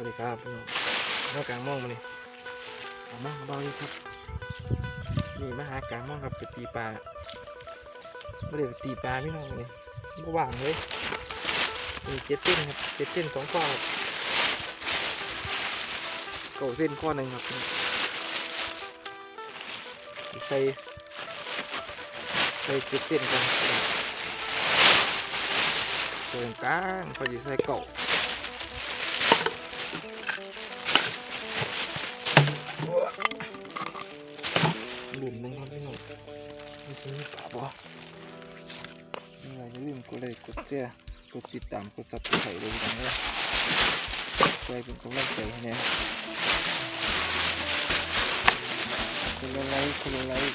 วัสดีครับพี่น้องมากลางม่องมาเนี่ยเอาม่องเบาๆนี่ครับนี่มาหากลางม่องครับไปตีปลาไม่ได้ไปตีปลาพี่น้องเลยก็ว่างเลยมีเจ็ดเส้นครับเจ็ดเส้นสองข้อครับเก้าเส้นข้อหนึ่งครับใส่ใส่เจ็ดเส้นกันตรงกลางเขาจะใส่เก่า ไม่ใช่มีป่าบ่ยังไงอย่าลืมกดไลค์กดแชร์กดติดตามกดซับสไครต์เลยกันเลยช่วยเป็นกำลังใจให้แน่คนละไลค์คนละไลค์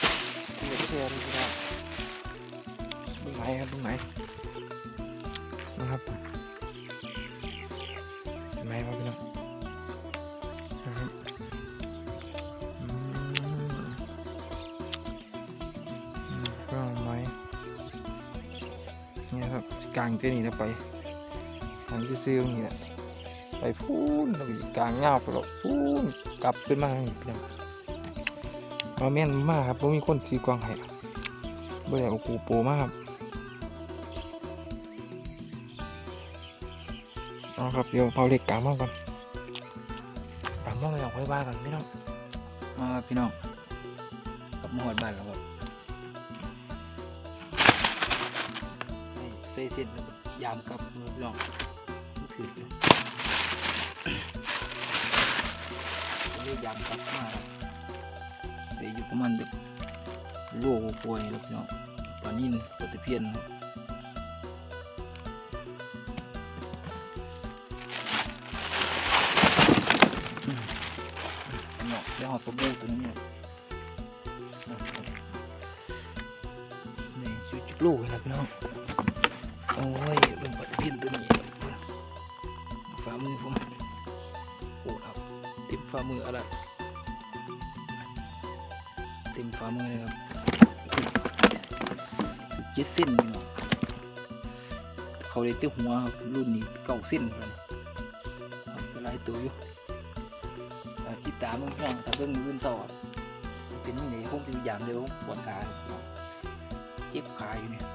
คนละแชร์นี่ครับตรงไหนครับตรงไหนนะครับไหนครับพี่น้องางเจนี่นะไปทางที่ซื้ออย่างเงี้ยไปพูนแล้วอีกลางเงาไปหรอกพูนกลับขึ้นมาอีกแล้วมาแม่นมากครับเพราะมีคนซื้อกวางไห้เบื่อเอากูโปมากครับเอาครับเดี๋ยวเผาเหล็กกลางมากก่อนกลางมากเลยออกไว้บ้านก่อนพี่น้องมาพี่น้องกลับมาหอดบ้านแล้วครับ นี่เส้นเส้นแล้วยามกับมือพี่น้องถือเลยอันนี้ยามกับมาเดี๋ยวอยู่ประมาณแบบโลกป่วยแล้วพี่น้องปลานิ่นปลาตะเพียนครับอืมพี่น้องแล้วหอดปลาบูตัวนี้ อะไรเต็มฝ่ามือเลยครับเจ็ดเส้นนี่เนาะเขาเลยตี้ยหัวครับรุ่นนี้เก้าเส้นเลยครับหลายตัวอยู่อ่าติดตามมึงพี่น้องถ้าเบิ่งมือเต่อเป็นยังไงคงจะยางเดียวปวดขาเจ็บขาอยู่เนี่ย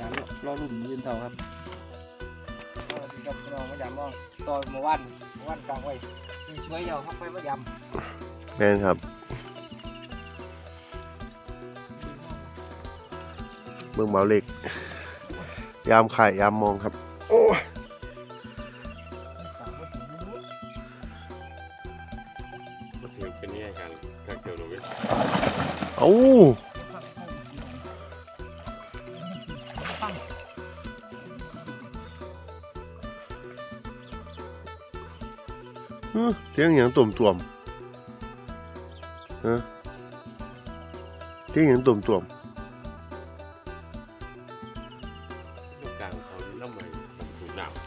ยวรอรอรุ่นมืออื่นต่อครับสวัสดีครับพี่น้องไมายำมมองต่อมาวัน วันกลางไว้มีช่วยเดียวครับไปมายำแม่นครับเบิ่งเบาเหล็ก ยามไข่ยามมองครับ โอ้ยก็ถือเป็นเนี่ยกันถ้าเกิดเราไม่เอ้าอื้อเสียงอย่างตุ่มต่วมๆฮะเสียงอย่างตุ่มต่วมลูกกลางเขาน้ำใหม่ถูกหนาวๆ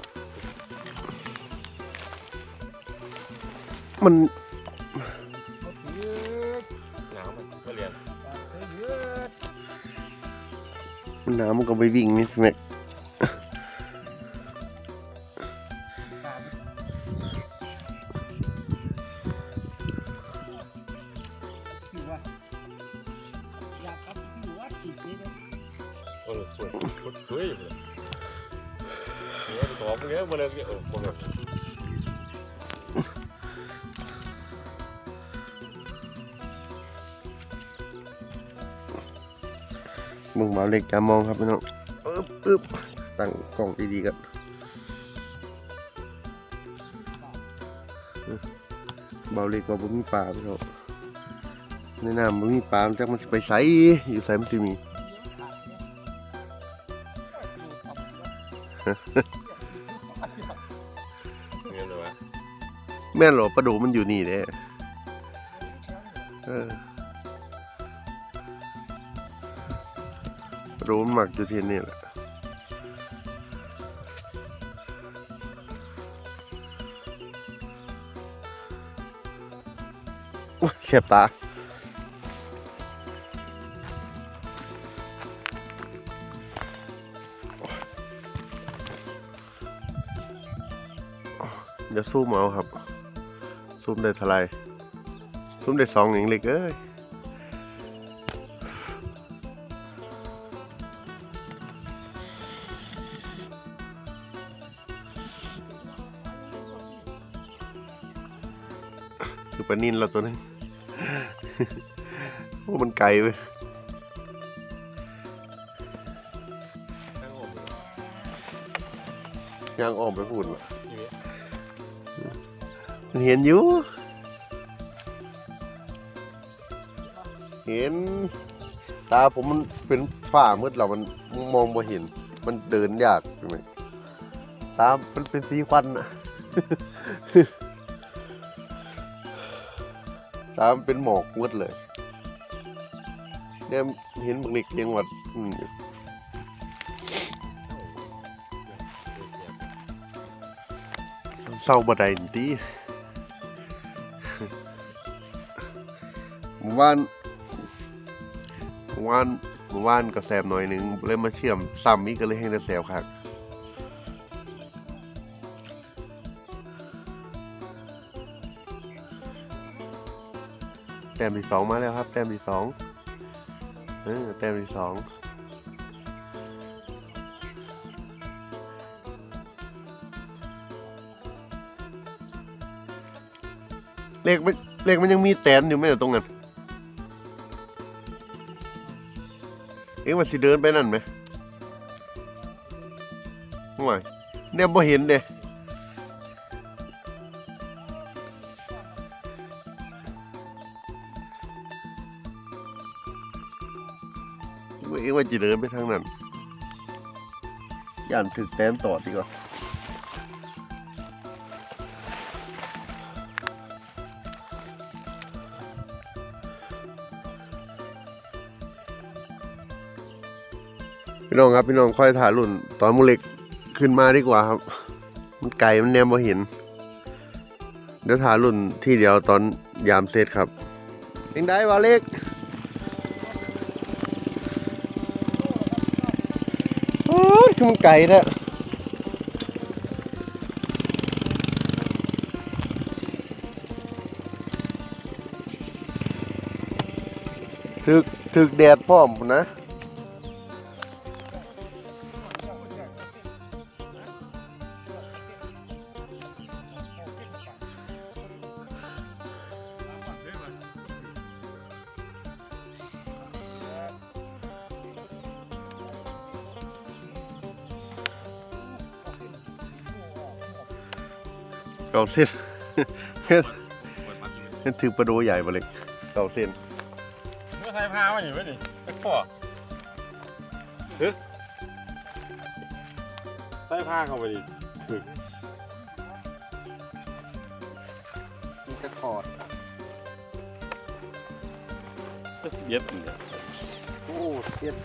มันหนาวมันก็เรียนมันหนาวมันก็ไปวิ่งนี่ใช่ไหม เบิ่งเบาเหล็กยามมองครับพี่น้องปึ๊บปึ๊บตั้งกล้องดีๆกันเบาเหล็กว่าบ่มีปลาพี่น้องในน้ำบ่มีปลามันจักมันสิไปไสอยู่ไสมันสิมีเงี้ยเลยวะแม่นเหรอปลาดูมันอยู่นี่เด้เออ ปลาดูมันมักอยู่ที่นี่แหละโอ้ยแคบตาจะซูมเอาครับ ซูมได้เท่าไรซูมได้สองอย่างเล็กเอ้ย คือปลานินเราตัวนึงโอ้มันไกลเว้ยทั้งหมดเลยางออกไปพูดว่ะมันเห็นอยู่ เห็น ตาผมมันเป็นฝ้ามืดเรามันมองบ่เห็น มันเดินยากใช่ไหมตามันเป็นสีควันอะ ตามันเป็นหมอกมืดเลย เนี่ยเห็นบักเล็กยังหวัดอืมอยู่เศร้าบัไดนี่ติหมู่บ้านหมู่บ้านหมู่บ้านก็แซมหน่อยหนึงเลยมาเชื่อมซ้ำอีกก็เลยให้ได้แซวครับ ต้มที่สองมาแล้วครับ แต้มที่สองเออแต้มที่สองเลขมันเลขมันยังมีแตนอยู่ไหมล่ะตรงนั้นเอ็งว่าสิเดินไปนั่นไหมห่เนี่ยบ่เห็นเด้ ว่าเจะเดินไปทางนั้นย่านถึกแตนต่อดีกว่าพี่น้องครับพี่น้องค่อยถ่ายรุ่นตอนมูเล็กขึ้นมาดีกว่าครับ มันไกลมันแนมบ่เห็น เดี๋ยวถ่ายรุ่นที่เดียวตอนยามเสร็จครับเอ็งได้วะเล็ก ไก่เนี่ยถึกถึกแดดพร้อมนะ เกาเส้นเห็นเห็นถือประโดใหญ่มาเลยเกาเส้นเมื่อไทยพามาอยู่ไหมนี่ไอ้พ่อฮึใส่ผ้าเข้าไปดิมันจะขอดก็เย็บนี่โอ้เจ็ด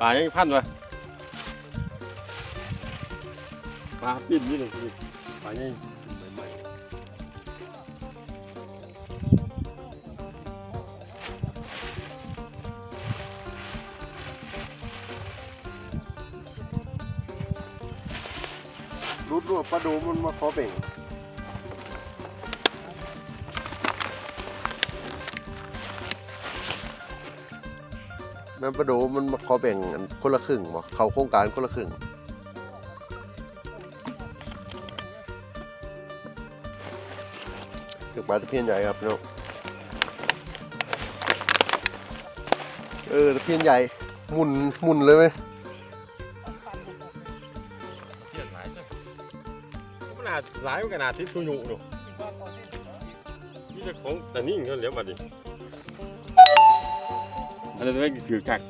ปลายังพันวะปลาปิ้นนี่เลย ปลายังใหม่รุดว่าประโดมันมาขอแบ่งแม่นประโดมันมาขอแบ่งอันคนละครึ่งบ่เขาโครงการคนละครึ่ง ปลาตะเพียนใหญ่ครับพี่น้องเออตะเพียนใหญ่หมุนหมุนเลยไหมๆเทียนหลายจังขนาดหลายมันขนาดที่ตุยุดูนี่จะของแต่นี่เงินเหลียวมาดิอันนั้นไม่ถือกัก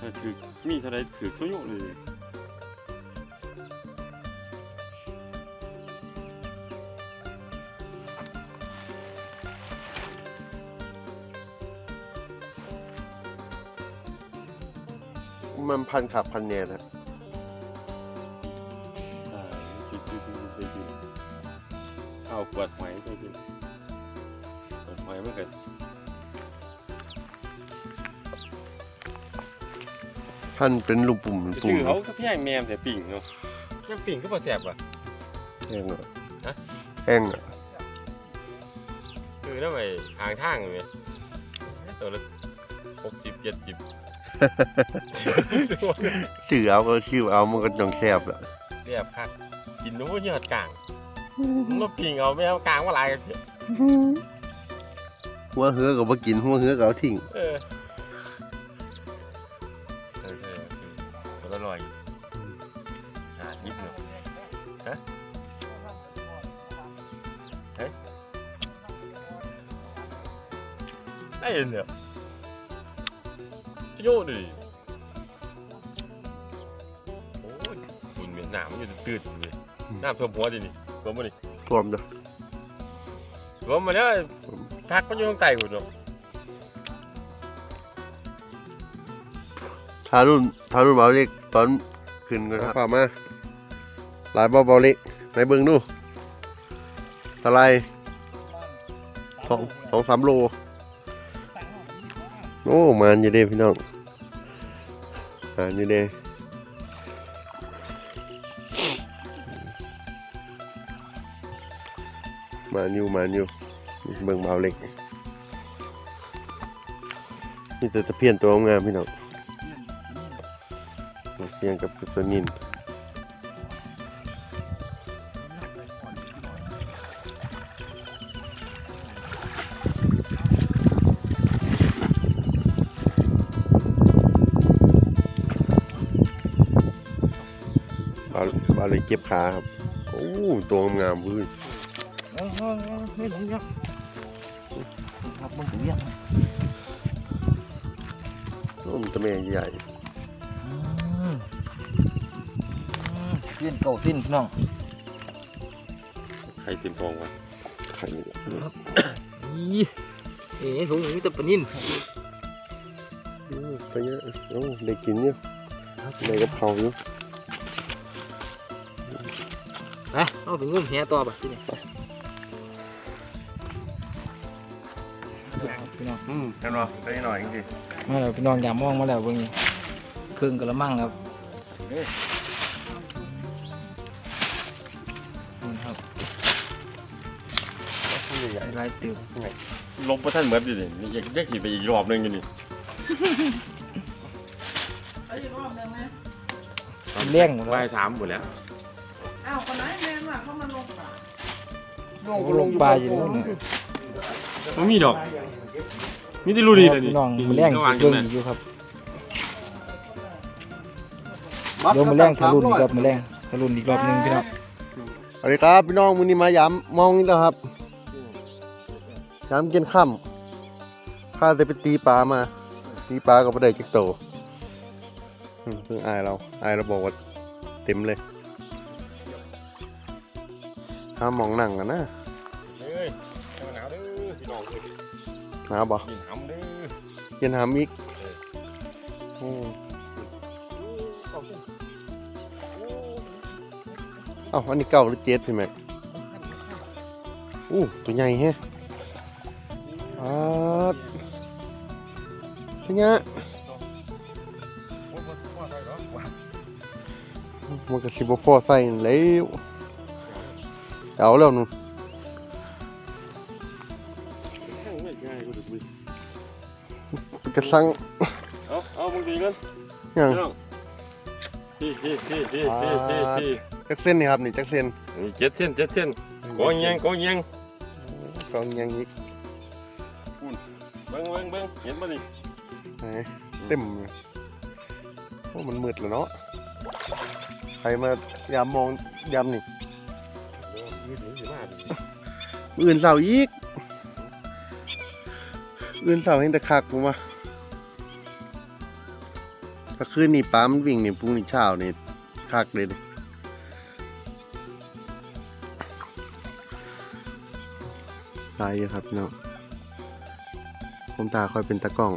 ถ้าถือมีเท่าไรถือตุยุเลย มันพันขับพันแนนฮะอ่าที่ที่ที่ที่ที่เอาขวดไหมที่ที่ขวดไหมไม่เกิดพันเป็นลูกปุ่มเป็นปุ่ชื่มอเขาก็พี่ใหญ่แมมแต่ปิ่งเนาะยังปิ่งก็พอแสบว่ะแห้งอะฮะแห้งอะคือทำไมทางทางเลยตัวละหกสิบเจ็ดสิบ ชื่อเอาก็ชื่อเอามันก็จงแซ่บละเรียบครับกินนู้นยอดกลางมันก็ปิ่งเอาไม่เอากลางว่าอะไรกันเถอะหัวเหือก็บ่กินหัวเหือก็เอาทิ้งเออเออเออตัวละร้อยอ่ายิบเนาะฮะเฮ้ยได้เห็นเนี่ย โยนดิโอ้ยคุณเหม็นหนามมันอยู่ตื้นๆเลยน้ำท่วมหัวดินี่ท่วมมาดิพร้อมจ้ะท่วมมาแล้วทักมันอยู่ตรงใต้หุ่นเนาะทารุ่นทารุ่นเบาเล็กตอนขึ้นก็ครับมาหลายเบาเบาเล็กไหนเบิ่งดูเท่าไหรสองสองสามโลโอ้มานอยู่เด้พี่น้อง มารอยู่เด้มาอยู่มาอยู่เบิ่งเบาเล็กนี่จะตะเพียนตัวงามพี่น้องเพียงกับตัวนิน เบาเล็กเก็บขาครับ โอ้ตัวงามๆเว้ยเอาเอาเอาไม่หลงยักครับมันถึงยังโอ้มันตัวแม่ใหญ่เส้นเก่าเส้นน้องใครติมทองวะไข่อีเอ๋ถุงอย่างนี้แต่ปนินไปเยอะโอ้ได้กินอยู่ได้กับเขาวอยู่ไป เอาถึงงุ้มแหต่อป่ะที่นี่พี่น้องอืมกันวะได้หน่อยจริงมาแล้วพี่น้องอย่ามองมาแล้วเบิ่งนี่ครึ่งกระมังครับนี่ครับๆใหญ่ลายตืบลงประท่านเหมือนดินี่อยากได้ขี่ไปอีกรอบหนึงอยู่นี่เลี้ยงหมดว่ายแล้วสามหมดแล้ว อ้าวคนไหนแม นว่ะเขามาลงป่าลงปลาอยู่นู่นน่ะไม่มีดอกมีแต่รูนี่เลยนี่พี่น้องมาเลี้ยงระหว่างเบิ่กันงนะอยู่ครับเดี๋ยวมาเลี้ยงทะลุนอีกรอบมาเลี้ยงทะลุนอีกรอบหนึงพี่น้องสวัสดีครับพี่น้องมื้อนี้มายามมองนี่แล้วครับยามกินค่ำข้าจะไปตีปลามา ตีปลาก็ไม่ได้จิกโตอืมเพิ่งอายเราอายเราบอกว่าเต็มเลย ห้ามมองหนังกันนะเฮ้ยให้มันหนาวเด้อพี่น้องเอ้ยหนาวบ่ยินหำเด้อเย็นหามอีกอืมเอ้าอันนี้เก้าหรือเจ็ดพี่แม็กอู้ตัวใหญ่แฮะอ่าเป็นไงมันก็สิบพอใส่นั่นแล้ว เอาแล้วนู่นมันกระสังเอาเอามึงดีกันอย่างพี่น้องพี่พี่พี่พี่พี่พี่พี่จักเส้นนี่ครับนี่จักเส้นนี่เจ็ดเส้นเจ็ดเส้นกองยังกองยังกองยังอีกเบิ้งเบิ้งเบิ้งเห็นป่ะนี่ไหนเต็มเลยโอ้มันมืดแล้วเนาะใครมายามมองยามนี่ ยืดหนีสิมาอื่นเสาอีก อื่นเสาเห็นแต่คักผมว่าถ้าคืนนี่ปลามันวิ่งนี่พรุ่งนี้เช้านี่คักเลยตายอยู่ครับพี่น้องผมตาคอยเป็นตะกล้อง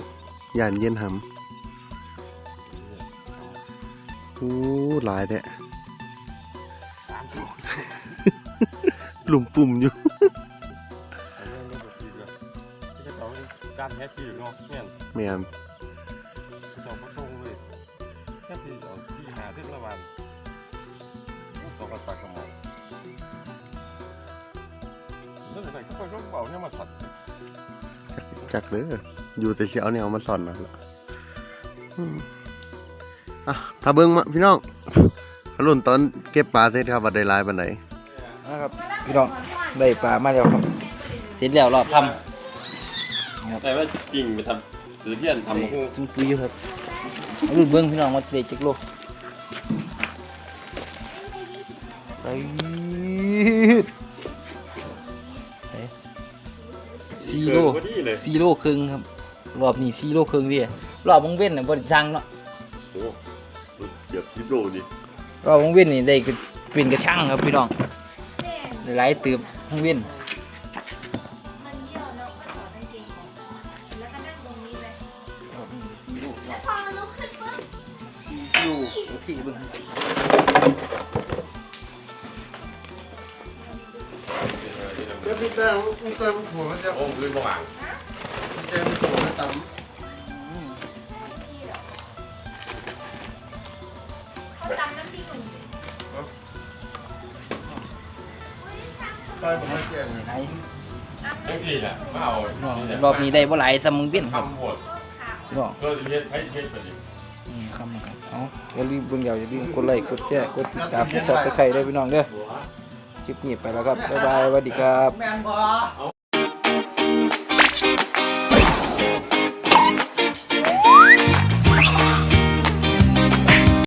ย่านเย็นหำอู้หลายแท้ หลุมปุ่มอยู่ ด้านแท้ที่อยู่เนาะเนี่ยแม่นสองประตูเลยแค่ที่สองที่หาเส้นละวันเอมาตักกระหม่อมแล้วแต่ก็ไปก็เป่าเนี่ยมาถัดจักเลยอยู่แต่เชียวเนี่ยเอามาสอนนั่นแหละอืมอะถ้าเบิ้งมาพี่น้องเขาลุ่นตอนเก็บปลาเสร็จครับว่าได้หลายปานไหนนะครับ พี่น้องได้ปลามาแล้วครับเสร็จแล้วรอบทแต่ว่าจริงไปทำหรือเพี้ยนำทำมาคู่ตุ้งปุยอยู่ครับเอารุ่นเบิ้งพี่น้องมาเด็ดจักโลไปไปสี่โลพอดีเลยสี่โลครึ่งครับ รอบนี้สี่โลครึ่งดิรอบวงเว้นน่ะบริจังเนาะโอ้เกือบทิปโลดิรอบวงเว้นนี่ได้ก็เป็นกระช่างครับพี่น้องได้ หลายตืบวงเว้นมันเยี่ยวแล้วก็ถอดกางเกงออกแล้วก็นั่งตรงนี้เลยรอบนี้สี่โลแล้วพอลุกขึ้นปุ๊บสี่โลโอเคเบิ้งเดี๋ยวพี่แต้มพี่แต้มหัวมันจะโอ้พื้นประหว่างพี่แต้มหัวมันต่เขาตำน้ำพริกหนุ่มำใช่ผมไม่แจ้งเลยไหนทั้งทีแหละมาเอาน้องรอบนี้ได้บ่หลายสำมึงเว้นครับทำหมดน้องก็เฮ็ดให้เฮ็ดไปดิอืมคำครับเอาอย่าลืมเบิ่งอย่าลืมกดไลค์กดแชร์กดติดตามกดซับสไครต์ด้วยพี่น้องเด้อคลิปนี้ไปแล้วครับบ๊ายบายสวัสดีครับแมนบอ